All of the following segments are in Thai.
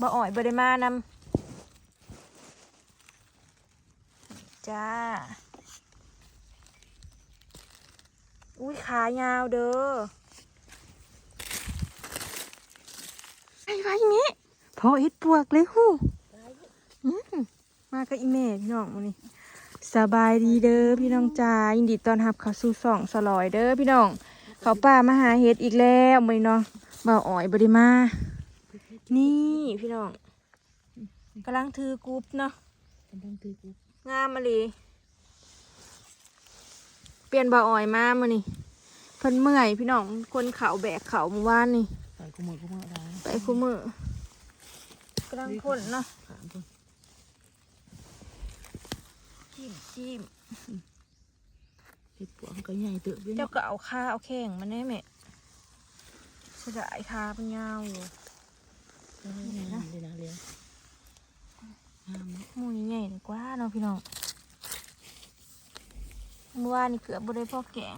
บ่อ่อยบ่ได้มานำจ้า อุ้ยขายาวเด้อไอ้ไว้เมะพอเฮ็ดปวกเลยฮู้มากับอีเมดน้องมื้อนี้สบายดีเด้อพี่น้องจ้ายินดีต้อนรับเข้าสู่ช่องสลอยเด้อพี่น้อง เขาป่ามาหาเฮ็ดอีกแล้วมื้อนี้เนาะบ่าวอ้อยบ่ได้มา นี่พี่น้องกำลังถือกรุ๊ปเนาะกำลังตีกูงามมาลีเปลี่ยนบ่าวอ้อยมามื้อนี้เพิ่นเมื่อยพี่น้องคนเขาแบกเขาเมื่อวานนี่ใส่กูมือกูมือได้ไปคู่มือกำลังพ่นเนาะขามตัวจิ้มจิ้มเห็ดปวกมันก็ใหญ่เติบด้วยเจ้าเนาะก็เอาขาเอาแข้งมันได้แม่เสยดายขาเป็นยาวอยู่ เออนี่นะเลยนะเลี้ยงงามมูนี่ใหญ่กว่าเนาะพี่น้องเมื่อวานนี่เกือบบ่ได้พ่อแกง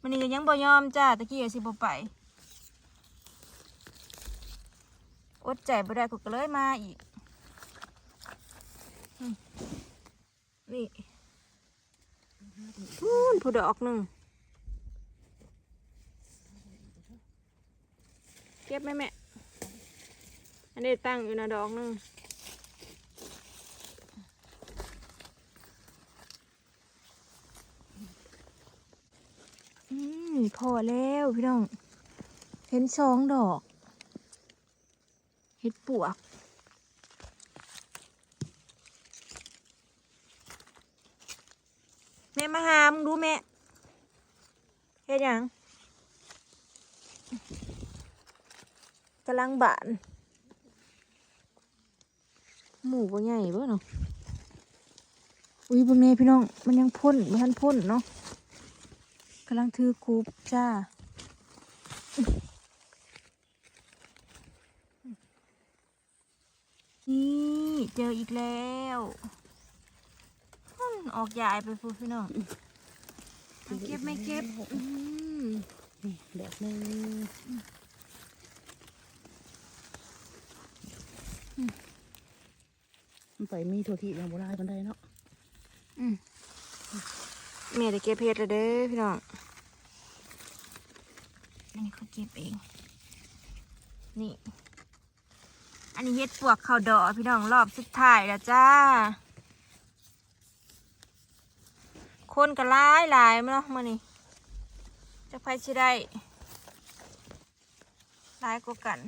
มันนี่ก็ยังบ่ยอมจ้าตะกี้ก็สิบ่ไปอดใจบ่ได้ก็เลยมาอีกนี่นู่นผู้ดอกหนึ่ง เก็บไหมแม่ อันนี้ตั้งอยู่นะดอกนึงอืมพอแล้วพี่น้อง เห็นสองดอก เห็ดปวก แม่มาหามึงดูแม่เฮ็ดหยังกำ ลังบาน หมูบ่ใหญ่เบ้อเนาะอุ้ยบนเมพี่น้อง มันยังพ่นมันทันพ่นเนาะกำลังถือคูบจ้านี่เจออีกแล้วอืมออกยายไปพูดพี่น้องเอาเก็บไม่เก็บอืมนี่แบบนึงมัน ไปมีถั่วทีอย่างโบราณกันได้เนาะอืมแม่ได้เก็บเพชรแล้วเด้อพี่น้อง อันนี้เขาเก็บเอง นี่ อันนี้เฮ็ดปวกข้าวดอกพี่น้องรอบสุดท้ายแล้วจ้า คนก็หลายหลายเนาะมื่อนี้จะไปชิได้หลายกว่ากัน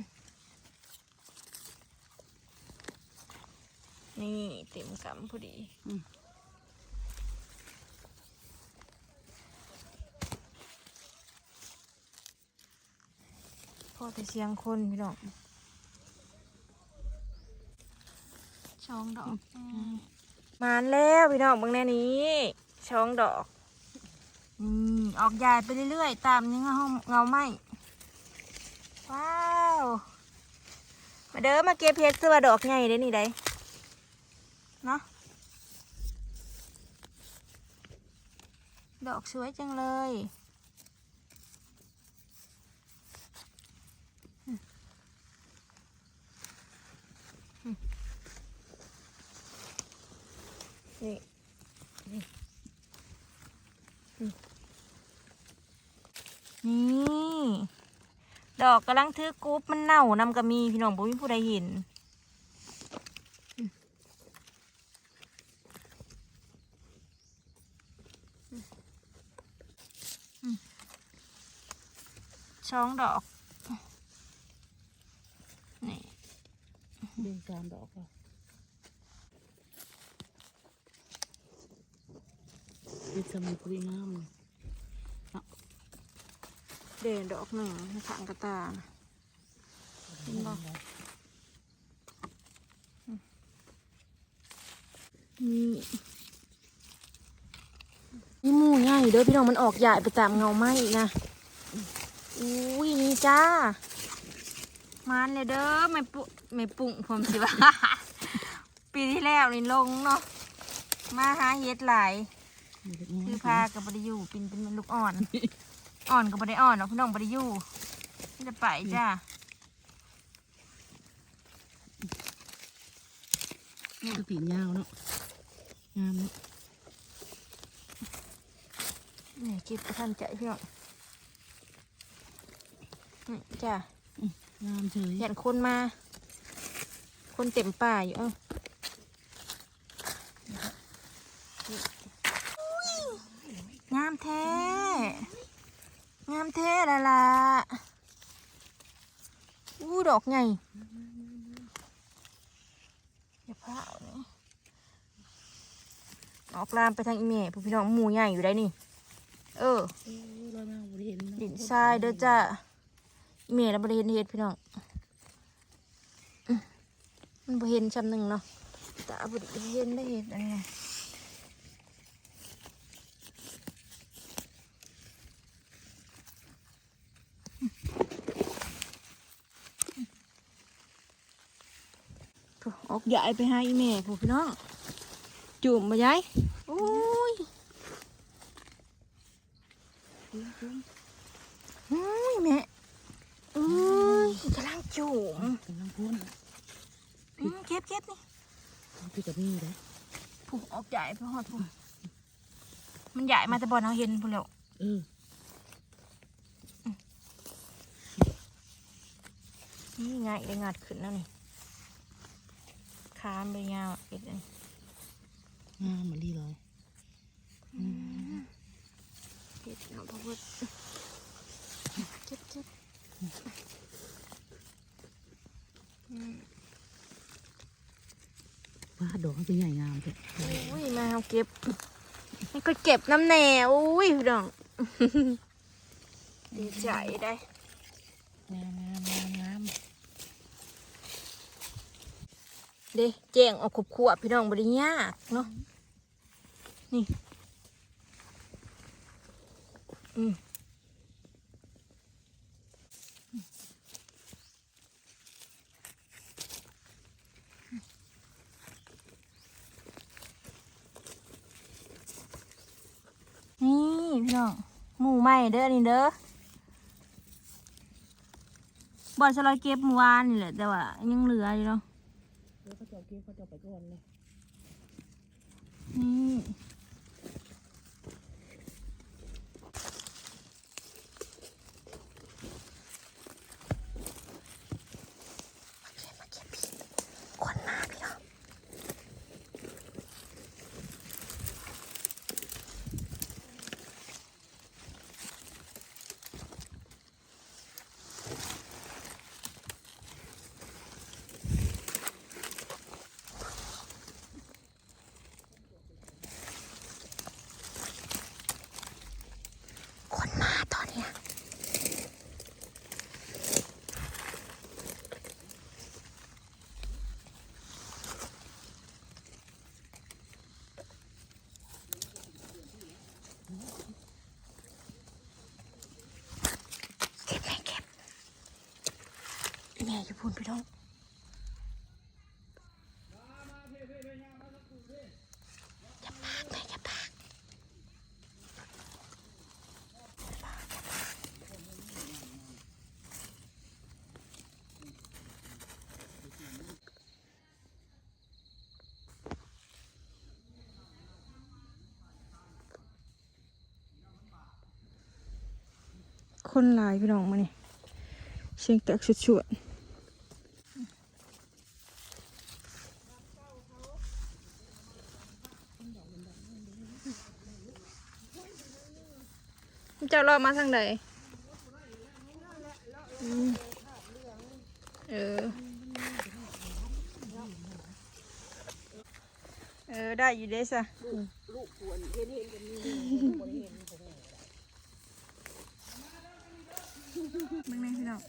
นี่เต็มกำพอดีพ่อแต่เสียงคนพี่น้องช่องดอกมานแล้วพี่น้องเบางแน่นี้ช่องดอกอืมออกใหญ่ไปเรื่อยๆ ตามนี้เงาเงาไหมว้าว มาเด้อมาเก็บเพชรเสื้อดอกใหญ่เด้นี่ได้ เนาะดอกสวยจังเลยนี่นี่นี่ ดอกกำลังถือกรุ๊ปมันเน่านำกระมี พี่น้องบุ้ยผู้ใดเห็นอืมอืม ช้องดอกนี่เดินตามดอกอะเป็นสมุนไพรงามเลยเด่นดอกหนึ่งในขังกระตานะเห็นบ่นี่นี่หมูใหญ่เด้อพี่น้องมันออกใหญ่ไปตามเงาไหมอีกนะ อุ้ยนี่จ้ามานเลยเด้อไม่ปุไม่ปุ่งผมสิว่าปีที่แล้วนี่ลงเนาะ มาหาเฮ็ดหลาย คือพากับบริยูปินเป็นลูกอ่อน อ่อนกับบริอ่อนเนาะพี่น้องบริยูนี่จะไปจ้านี่ก็ปีนยาวเนาะงามเนาะเนี่ยคิดกระทันใจพี่น้อง จ้ะงามเฉยเห็นคนมา คนเต็มป่าอยู่เอ้าอุ๊ยงามแท้ งามแท้ละล่ะอู้ดอกไงอย่าพลาดนี่ออกลามไปทางอีเมพวกพี่น้องหมูใหญ่อยู่ได้นี่ เออเออเรามาบริเห็นเนาะดินทรายเด้อจ้า อีเมลบริเห็นเฮ็ดพี่น้องมันบ่เห็นชำหนึ่งเนาะแตาบริเห็นได้เห็ดอะไรไงออกใหญ่ไปใหาอีเมลผู้พี่น้องจุ่มมาย้ายโอ้ย อุ้ยแม่อุ้ยกำลัง จุ่มกำลังพ่นอืมเก็บเก็บนี่พี่กับนี่เลยผูกออกใหญ่เพื่อหอดผูกมันใหญ่มาแต่บอลเราเห็นพูนแล้วเออนี่ไงได้งัดขึ้นแล้วนี่คามไปยาวเอ็ดเลยงามเหมือนดีเลยเอ็ดเนาะพ่อพุทธเก็บเก็บอืม ว่าดอกมันเป็นใหญ่งามเลยอุ้ยมาเอาเก็บมันก็เก็บน้ำแหน่อุ้ยพี่น้องดีใจได้งามงามงามงามเด้แจ้งออกขบขวบพี่น้องบริยากเนาะนี่อืม นี่พี่น้องหมูใหม่เด้อนี่เด้อบอลสลอยเก็บเมื่อวานนี่แหละแต่ว่ายังเหลืออยู่เนาะแล้วก็จบเกี่ยวเขาจบไปก่อนเลยนี่มาเก็บพี่คนมาพี่น้องคนมาตอนเนี้ยเก็บแม่เก็บแม่จะพูดพี่น้องอย่าปากแม่อย่าปากคนลายพี่น้องมาเนี่ยเสียงแตกชุดชวน เจ้ารอบมาทางไหนเออ เออ ได้อยู่เด้สะลูกควรเห็นเห็นกันนี่มึงแม่พี่น้อง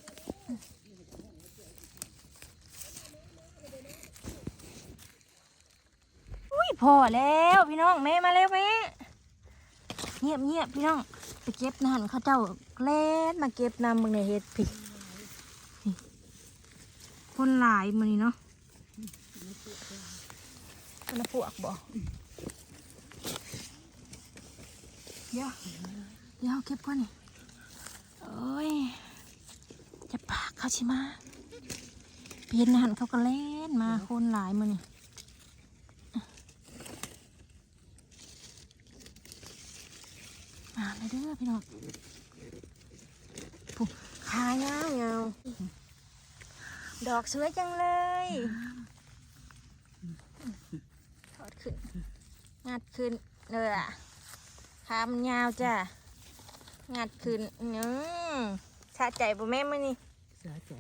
อุ้ยพอแล้วพี่น้องแม่มาแล้วแม่เงียบเงียบพี่น้อง ไปเก็บนั่นเขาเจ้าเล่นมาเก็บนำมึงในเฮ็ดผิดนี่คนหลายมือนี่เนาะคนละพวกบ่เดี๋ยวเดี๋ยวเก็บก่อนนี่โอ้ยจะปากเขาชิมาเพียนหันเขาก็เล่นมาคนหลายมือนี่ งามเลยเด้อพี่น้องผู้ขายาวเงาดอกสวยจังเลยถอดขึ้น งัดขึ้นเลยอะขามนยาวจ้ะ งัดขึ้นอืมชาใจบ่แม่มื้อนี่สาใจ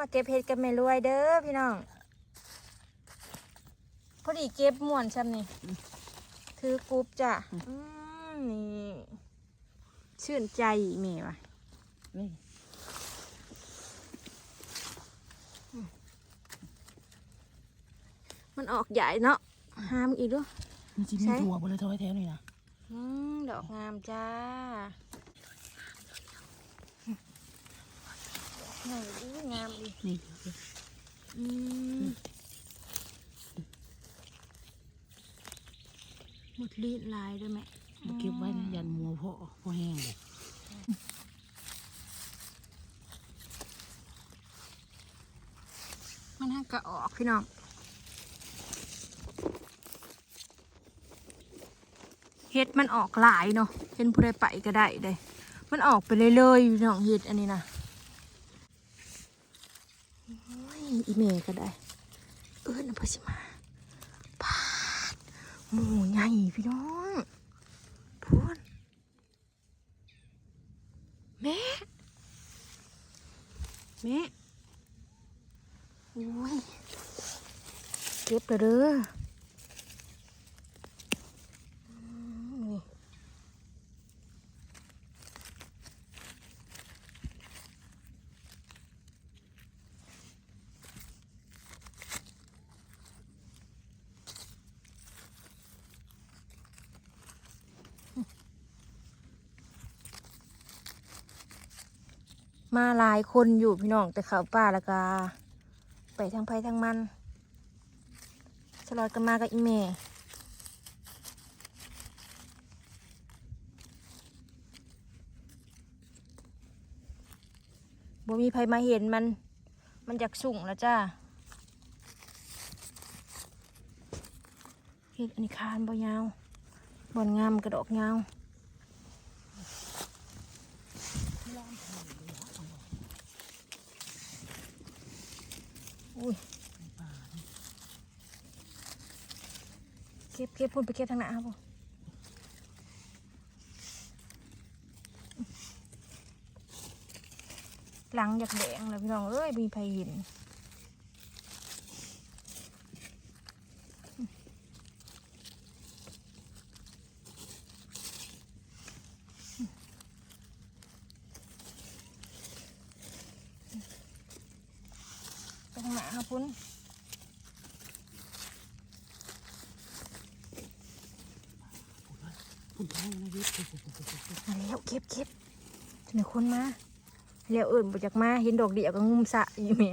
มาเก็บเห็ดกันแม่รวยเด้อพี่น้องพอดีเก็บม่วนช่ำนี่ ถือกรุ๊ปจ้ะอืมนี่ชื่นใจแม่ว่ะนี่มันออกใหญ่เนาะห้ามอีกด้วยมีจีใช่มีถั่วบนเลยทอยแถวนี่นะอืมดอกงามจ้าไหนดีงามดีนี่อืม มดลีดลายด้วยไหมมาเก็บไว้นะยันมัวพอพอแห้งเลยมันให้กระออกพี่น้องเห็ดมันออกหลายเนาะเห็นผู้ใดไปก็ได้เลยมันออกไปเรื่อยๆพี่น้องเห็ดอันนี้นะโอ้ยอีเมก็ได้ เอื้อนนะเพอสิมาพาด หมูใหญ่พี่น้องพูนแม่แม่โอ้ยเก็บเลยเด้อ มาหลายคนอยู่พี่น้องแต่เขาป่าล้วก็ไปทางไผทางมันสลอดกันมากับอีเมบ่มีไผมาเห็นมัน มันอยากสุ่งแล้วจ้าเห็ดอันนี้คานบ่ยาวบอนงามกระดอกยาว อุ้ยเก็บเก็บพุ่นไปเก็บทางหน้าครับผมหลังอยากแดงเลยพี่น้องเอ้ยมีไผ่หินไปทางหน้าครับพุ่น พุ่นแห้งนะเฮ็ดมาแล้วเก็บเก็บหนึ่งคนมาแล้วเอิ่นบ่จากมาเห็นดอกเดียวก็งุมสะอยู่แม่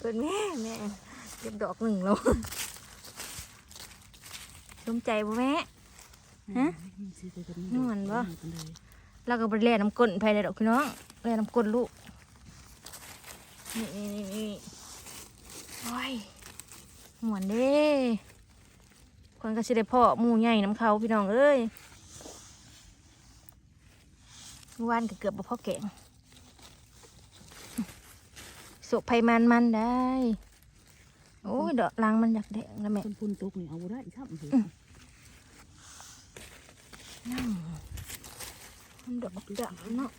เอิ่นแม่แม่เก็บดอกหนึ่งแล้วสมใจบ่แม่ฮะม่วนบ่เราก็ไปแล่น้ำก้นภายในดอกพี่น้องแล่น้ำก้นลูกนี่นี่นี่นี่โอ้ยหมวนเด้ คนก็สิได้พ่อหมูใหญ่น้ำเขาพี่น้องเอ้ยเมื่อวานก็เกือบบ่พ่อแกงสุกไผมันมันได้ โอ้ยดอกลังมันอยากแดงนะแม่พุ่นพุ่นตกนี่เอาได้ครับนั่งมันดอกดำเนาะ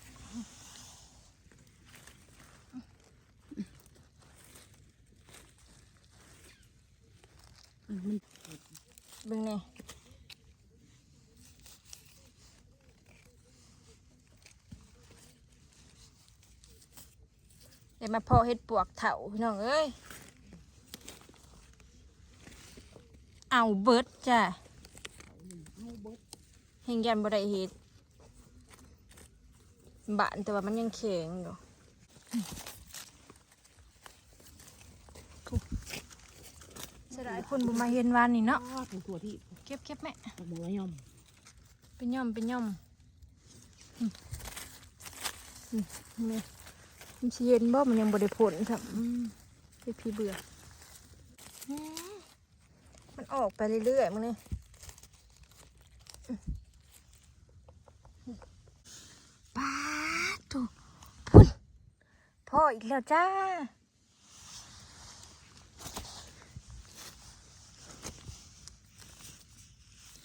มัน เบิ่งนี่เดี๋ยวมาพอเฮ็ดปวกเถาพี่น้องเอ้ย เอาเบิดจ้ะเฮงยันบ่ได้เฮ็ดบานแต่ว่ามันยังแข็งอยู่ายคนบุมาเห็นวันนี่เนาะเป็นตัวที่เก็บเก็บแม่หมูย่อมเป็นย่อมเป็นย่อมนี่มันเย็นบ่ มันยังบริผลครับพี่พี่เบื่อ มันออกไปเรื่อยๆมึงนี่ป้าถูกพุ่นพ่ออีกแล้วจ้า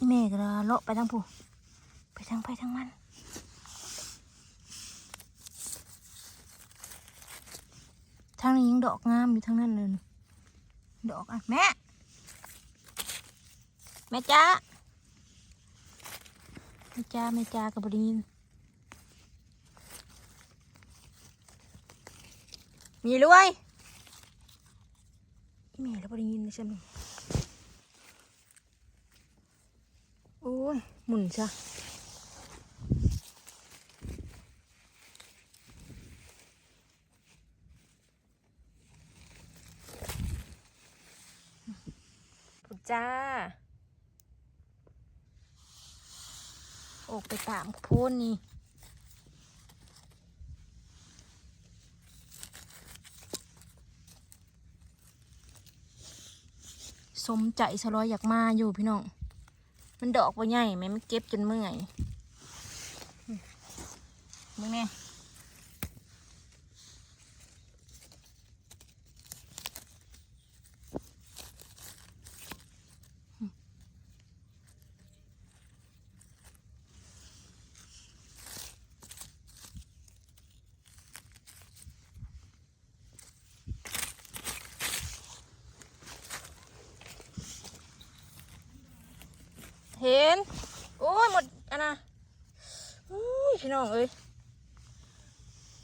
อีเมกระเลาะไปทางผู้ไปทางไปทางมันทางนี้ยังดอกงามอยู่ทางนั้นเลยดอกอะแม่ แม่จ้าแม่จ้าแม่จ้ากับบดินมีรวยอีแม่แล้วบดินใช่ไหม โอ้ย หมุนจ้ะพุจ้า ออกไปตามโพ้นนี่สมใจสลอยอยากมาอยู่พี่น้อง มันดอกบ่ใหญ่ไหมมันเก็บจนเมื่อยมึงเนี่ย เห็น โอ้ยหมดอันน่ะอุ้ยพี่น้องเอ้ย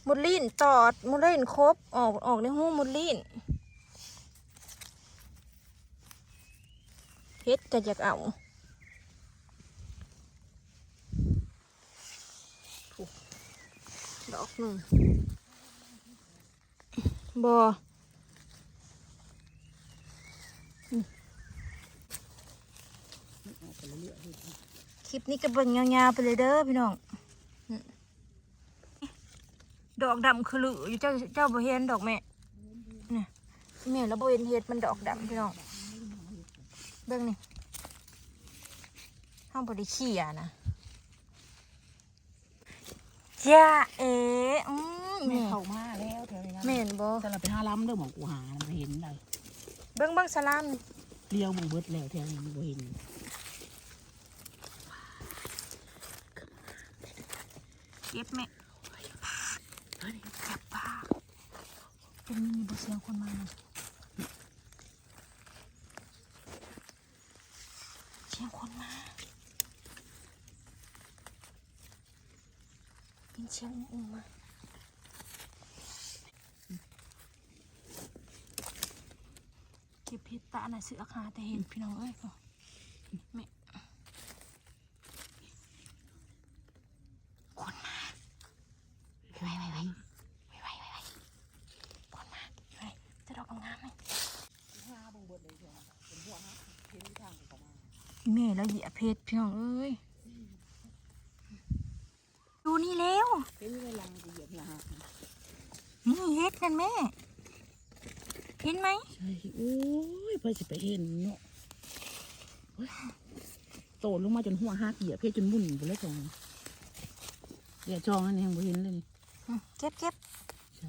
หมดลิ้นตอดหมดลิ้นครบออกออกในหูหมดลิ้นเฮ็ดก็อยากเอาถูกดอกหนึ่งบอคลิป นี้ก็เบิ่งยาวๆไปเลยเด้อพี่น้องอืมดอกดำคือหลืออยู่เจ้าเจ้าบ่เห็นดอกแม่เนี่ยแม่แล้วบ่เห็นเฮ็ดมันดอกดำพี่น้อง เบิ่งนี่ห้องบ่ได้ขี้อะนะจ้าเอ๋อืมแม่แม่เข้ามาแล้วแถวนี้นะแม่นบ่แต่เราไปหาล้ำเด้อหมองกูหามันเห็นได้เบิ่งเบิ่งสลามนี่เลี้ยวมึงเบิดแล้วแถวนี้มันบ่เห็น ก็บแม่จับปลาเป็นมีบ่เสียงคนมาเสียงคนมาเป็นเสียงอุ้มมาเก็บเพชรตาหน่ะเสือขาแต่เห็นพี่น้องเอ้ยพ่อแม่คนมา ไว้ไว้ไว้ ไว้ไว้ไว้ไว้คนมาไว้จะดอกงามๆไหม หาบึงเบิดเลยเถอะเป็นพวกฮะเห็นทางกูเข้ามา แม่แล้วเหยียบเพชรพี่น้องเอ้ยดูนี่แล้วเห็นเวลากูเหยียบหน้านี่เฮ็ดกันแม่ เห็นไหมใช่โอ้ยเพื่อสิไปเห็นเนาะเฮ้ยโตลงมาจนหัวหักเหยียบเพชรจนมุ่นไปเลยจองเหยียบจองอันนี้ยังบ่เห็นเลยนี่อืมเก็บเก็บใช่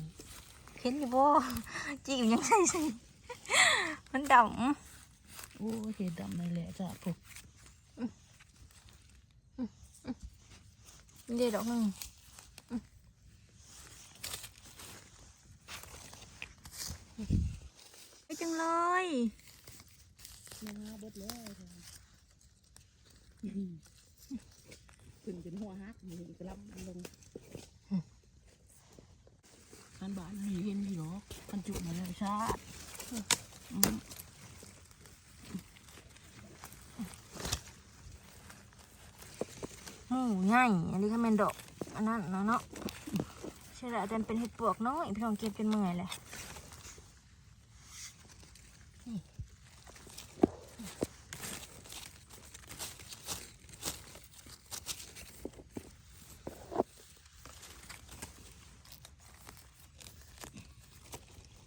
เห็นอยู่บ่จีบยังใส่ใส่มันดโอ้ยเห็ดดำเลยแหละจ้ะพวก เดี๋ยวดอกนึงไปจังเลยมาเบิดเลยขึ้นจนหัวหักมีเห็นกระลำลงคันบ้านมีเห็นอยู่หรอกคันจุมาเลยชาติ อืมโอ้ง่ายอันนี้ก็เป็นดอกอันนั้นเนาะเนาะใช่แล้วแต่เป็นเห็ดปวกน้อยพี่น้องเก็บเป็นเมื่อยเลย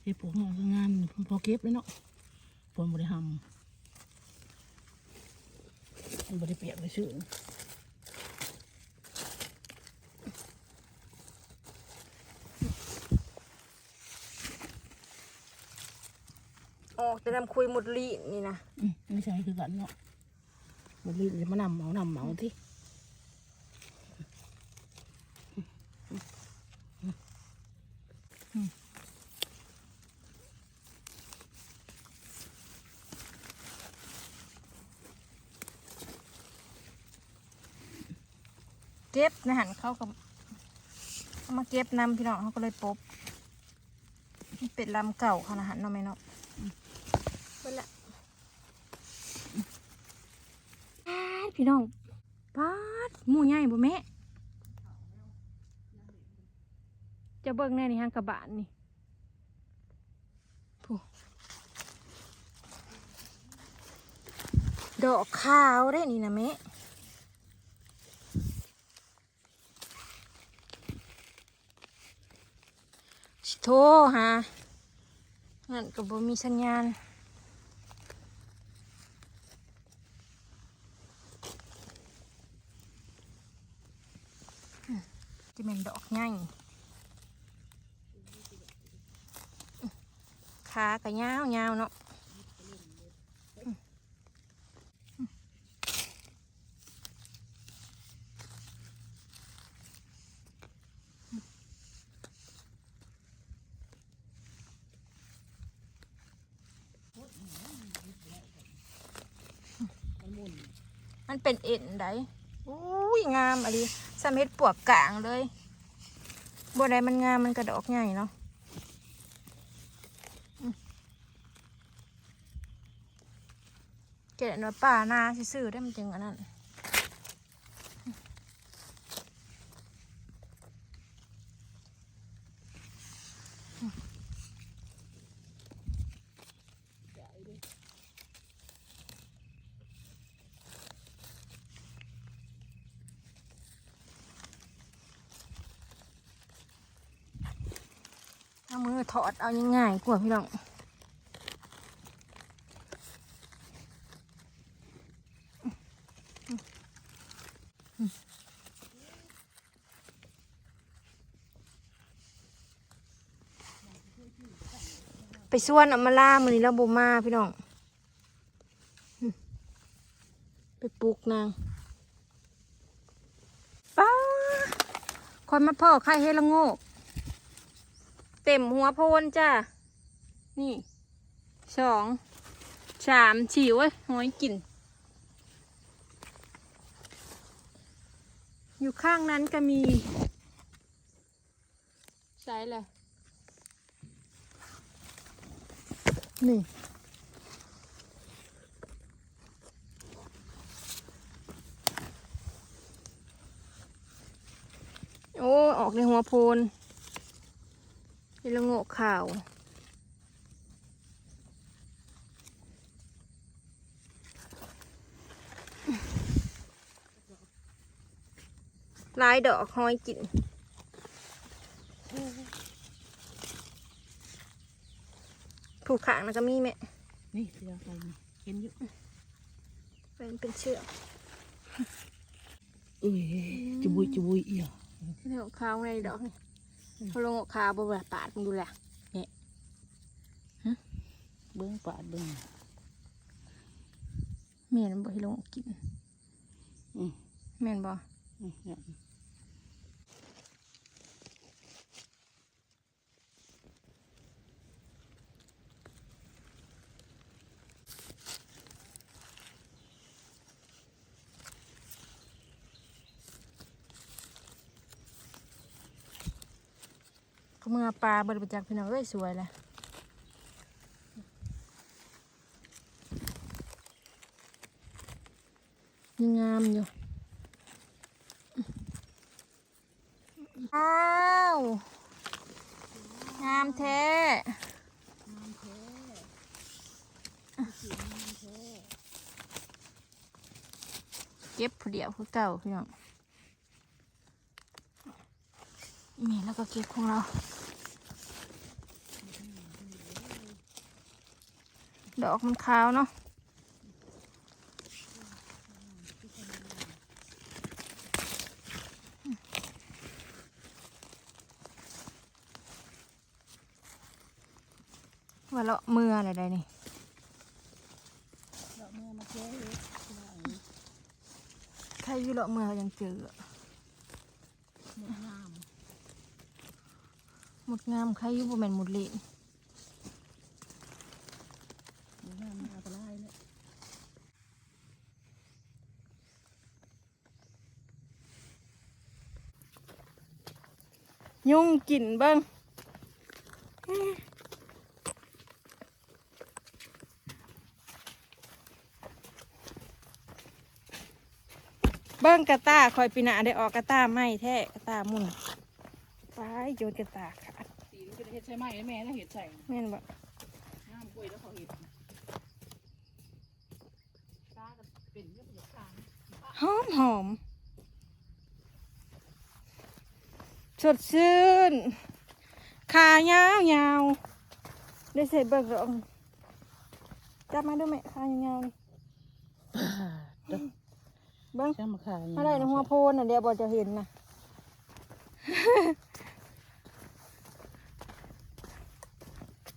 เห็ดปวกงอกงามพอเก็บเลยเนาะฝนบริหำมันบริเปียกเลยชื่อ ออกแต่น้ำคุยหมดลีนี่นะอืมไม่ใช่คือกันเนาะมันรีบจะมานำเหมานำเหมาที่เก็บนะหันเขากับเขามาเก็บนำพี่น้องเขาก็เลยปบมันเป็นลำเก่าเขานะหันเนาะไหมเนาะ เบิ่ละพี่น้องป๊าดหมูใหญ่บ่แม่ จะเบิ่งแน่นี่ฮะกระบะนี่ผู้ดอกขาวได้นี่นะแม่สิโทรหางั้นก็บ่มีสัญญาณ จะเป็น ดอกใหญ่ขากะยาวยาวเนาะมันเป็นเอ็นไดอุ้ยงามอะไรสำเร็จปวกกลางเลย บัวใดมันงามมันกระดอกใหญ่เนาะเกล็ดว่าป่านาซื่อๆได้มันจึงอันนั้น ถอดเอายังง่ายกว่าพี่น้องไปส่วนอามาล่ามือนี้แล้วโบมาพี่น้อง ไปปลูกนางป้าคอยมาพ่อไข่ให้ละโงก ต็มหัวโพนจ้า นี่สองสามฉีวเว้ยหอยกิน อยู่ข้างนั้นก็มี ใช่เลยนี่โอ้ ออกในหัวโพน นละโงกข่าว ลายดอกหอยกินผูกขางนะก็มีแม่ นี่เสือใส่นี่เห็นอยู่เป็นเป็นเชือกเอ้ยจะบุยจะบุยเอี่ยเรื่องขาวในดอกนี่ เขาลงขาวบ่แบบปาดมึงดูแลเบิ้งปาดเบิ้งแม่นบ่ให้ลงกินอืมแม่นบ่ เมื่อปลาบริจักพี่น้องเอ้ยสวยเลยยังงามอยู่อ้าวงามแท้เก็บผู้เดียวคือเก่าพี่น้องนี่แล้วก็เก็บของเรา ดอกมันขาวเนาะไว้ว่าเลาะเมื่ออะไรใดนี่เราเมื่อมาเจอเฮ็ดพี่น้องใครอยู่เลาะเมื่อยังเจอหมดงามหมดงามใครอยู่บ่แม่นหมดเละ หมดงามมาตะไลเนี่ย ยุ่งกินเบิ่งเบิ่งกระตาคอยปีหนาได้ออกกระตาไม่แท้กระตามุ่นไปโยนกระตาขาดสีมันเป็นเฮ็ดใช่ไหมแม่น่าเฮ็ดใส่แม่นบ่งามกล้วยแล้วเขาเฮ็ดตาก็เป็นเรื่องประโยชน์กลางหอมหอม สดชื่นขายาวยาวได้ใส่เบิกหรอกจับมาดูไหมขายาวๆนี่เด้อเบิ้งช่างมาขายอะไรนะหัวโพนน่ะเดี๋ยวบอจะเห็นนะ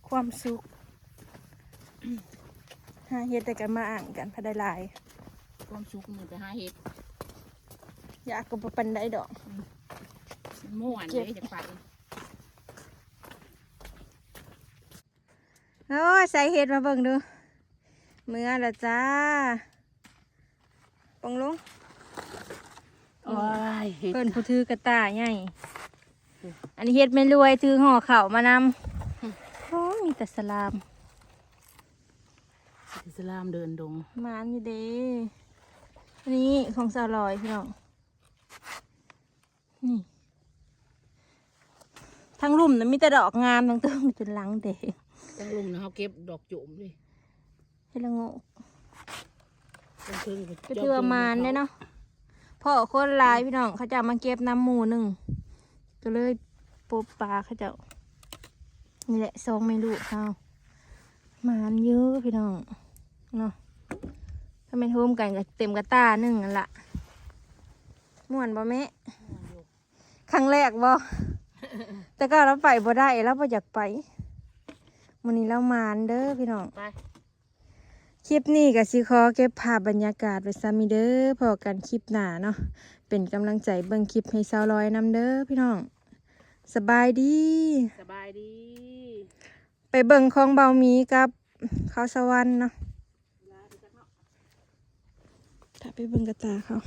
ความสุขหาเฮ็ดแต่กันมาอ่านกันพะได้หลาย ความสุขมันไปหาเฮ็ดอยากก็บ่ปันได้ดอก มันม่วนเลยจะไปโอ้ยใส่เห็ดมาเบิ่งดูเมื่อละจ้าปองลงโอ้ยเฮ็ดเพิ่นผู้ถือกระต่ายใหญ่อันนี้เฮ็ดไม่รวยถือห่อเข่าวมานำโอ้ยมีแต่สลามอิสลามเดินดงหมานอยู่เด้อันนี้ของสาวลอยพี่น้องนี่ ทั้งรุ่มนะมีแต่ดอกงามทั้งต้นจนหลังเด็กตั้งลุมนะเขาเก็บดอกจุ่มเลยเฮ็ดละโงกตั้งคืนก็ถือว่ามานเด้เนาะพ่อคนหลายพี่น้องเขาจะเอามาเก็บน้ำหมูหนึ่งก็เลยปบปลาเขาเจะนี่แหละซองไม่ลูกเขาหมานเยอะพี่น้องเนาะถ้าเป็นโฮมกันก็เต็มกระตาหนึ่งนั่นละม่วนบ่แม่ครั้งแรกบ่ แต่ก็เราไปบ่ได้เราบ่อยากไปวันนี้เรามานเด้อพี่น้องไปคลิปนี้ก็สิขอเก็บภาพบรรยากาศไว้ซ้ำอีเด้อพอกันคลิปหน้าเนาะเป็นกำลังใจเบิ่งคลิปให้สาวลอยนำเด้อพี่น้อง สบายดี สบายดี ไปเบิ่งของเบาหมีกับเขาวสวรรค์เนาะถ้าไปเบิ่งกระตาเขา